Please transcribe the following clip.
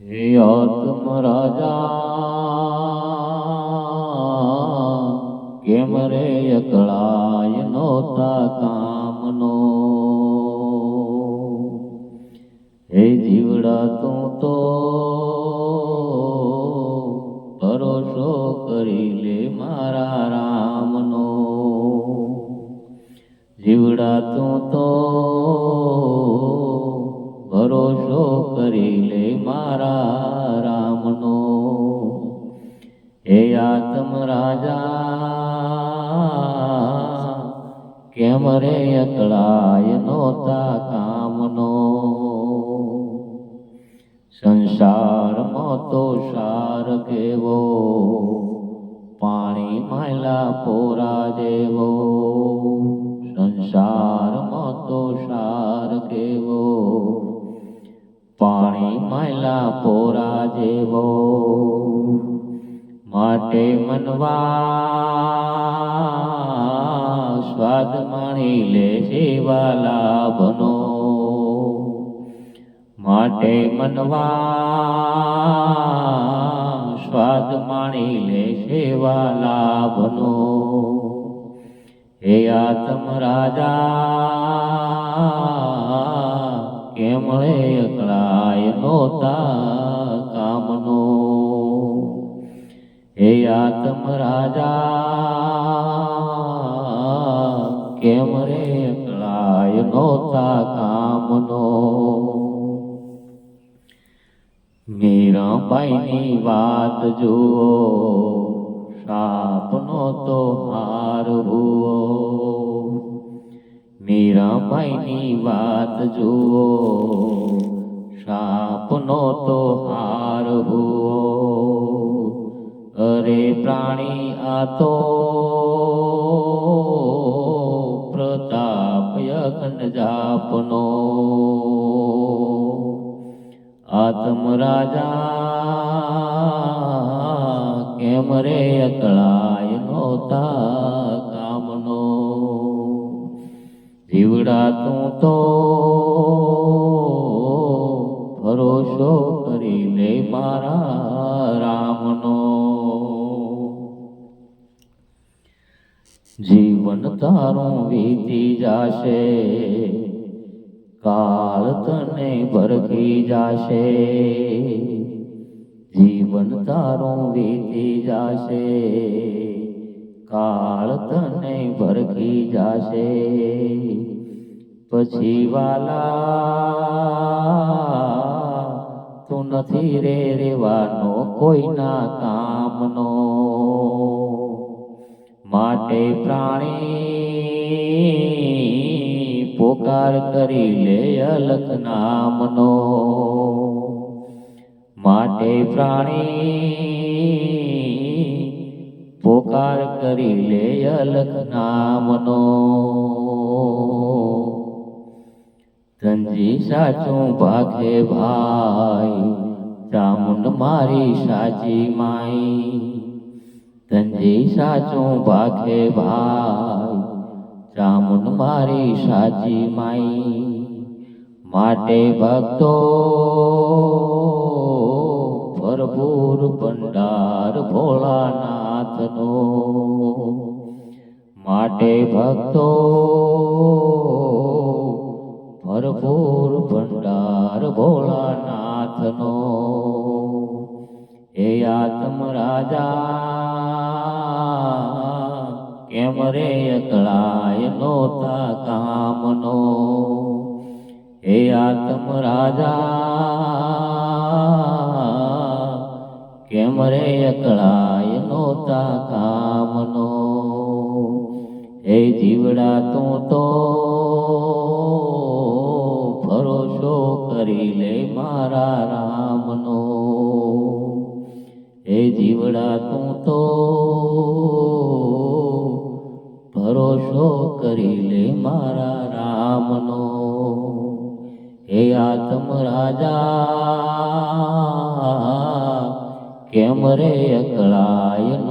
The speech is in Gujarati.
હે આત્મ રાજા, કેમ રે અકળાય નોતા કામનો? હે જીવડા, તું તો ભરોસો કરી લે મારા રામનો. જીવડા, તું તો રાજા, કેમ રે અકળાય નોતા કામનો? સંસારમાં તો સાર કેવો? પાણી માયલા પોરા જેવો? સંસારમાં તો સાર કેવો? પાણી માયલા પોરા જેવો? માટે મનવા સ્વાદ માણી લે સેવા લાભનો. માટે મનવા સ્વાદ માણી લે સેવા લાભનો. હે આત્મ રાજા કેમળે અકળાય નોતા હે આત્મ રાજા, કેમ રે અકળાય નોતા કામનો? મીરાબાઈની વાત જુઓ સાપનો તો હાર હુઓ. મીરાબાઈની વાત જુઓ સાપનો તો હાર પ્રાણી આ તો પ્રતાપ યજ્ઞ જાપનો. આત્મ રાજા કેમ રે અકળાય નોતા કામનો? જીવડા તું તો ભરોસો કરી લે મારા રામનો. જીવન તારું વીતી જાશે, કાળ તને ભરખી જાશે. જીવન તારું વીતી જાશે, કાળ તને ભરખી જાશે. પછી વાલા, તું નથી રે રેવાનો કોઈના કામનો માટે પ્રાણી પોકાર કરી લે અલક નામનો માટે પ્રાણી પોકાર કરી લે અલક નામનો ધનજી સાચું ભાગે ભાઈ, ચામુંડ મારી સાચી માઈ. ધનજી સાચું પાખે ભાઈ, રામુન મારી સાચી માઈ, માટે ભક્તો ભરપૂર ભંડાર ભોળાનાથનો. માટે ભક્તો ભરપૂર ભંડાર ભોળાનાથનો. હે આત્મ રાજા, કેમ રે અકળાય નોતા કામનો? હે આત્મ રાજા, કેમ રે અકળાય નોતા કામનો? હે જીવડા, તું તો ફરોશો કરી લે મારા રામનો હે જીવડા તું તો ભરોસો કરી લે મારા રામનો. હે આત્મ રાજા કેમ રે અકળાય